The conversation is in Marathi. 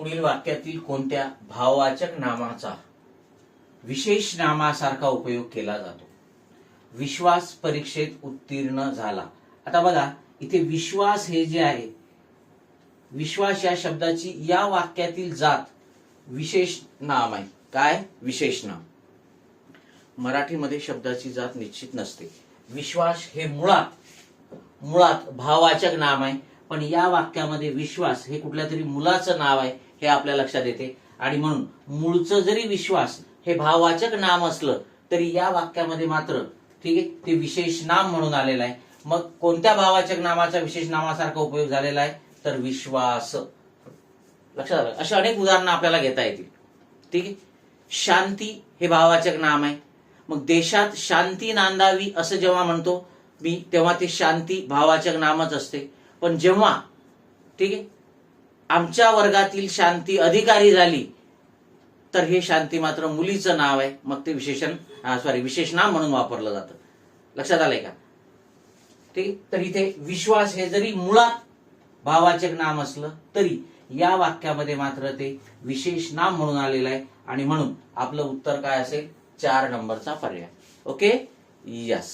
पुढील वाक्यातील कोणत्या भाववाचक नामाचा विशेष नामासारखा उपयोग केला जातो? विश्वास परीक्षेत उत्तीर्ण झाला. आता बघा इथे विश्वास हे जे आहे विश्वास या शब्दाची या वाक्यातील जात विशेष नाम आहे. काय? विशेष नाम. मराठीमध्ये शब्दाची जात निश्चित नसते. विश्वास हे मुळात मुळात भाववाचक नाम आहे. पण या वाक्यामध्ये विश्वास हे कुठल्या तरी मुलाचं नाव आहे हे आपल्या लक्षात येते. आणि म्हणून मूळचं जरी विश्वास हे भाववाचक नाम असलं तरी या वाक्यामध्ये मात्र ठीक आहे ते विशेष नाम म्हणून आलेलं आहे. मग कोणत्या भाववाचक नामाचा विशेष नामासारखा उपयोग झालेला आहे? तर विश्वास. लक्षात आलं? अशी अनेक उदाहरणं आपल्याला घेता येतील. ठीक आहे? शांती हे भाववाचक नाम आहे. मग देशात शांती नांदावी असं जेव्हा म्हणतो मी तेव्हा ते शांती भाववाचक नामच असते. पण जेव्हा ठीक आहे आमच्या वर्गातील शांती अधिकारी झाली तर हे शांती मात्र मुलीचं नाव आहे. मग ते विशेषण सॉरी विशेष नाम म्हणून वापरलं जातं. लक्षात आलंय का? ठीक आहे? तर इथे विश्वास हे जरी मुळात भावाचक नाम असलं तरी या वाक्यामध्ये मात्र ते विशेष नाम म्हणून आलेलं आहे. आणि म्हणून आपलं उत्तर काय असेल? चार नंबरचा पर्याय. ओके? यस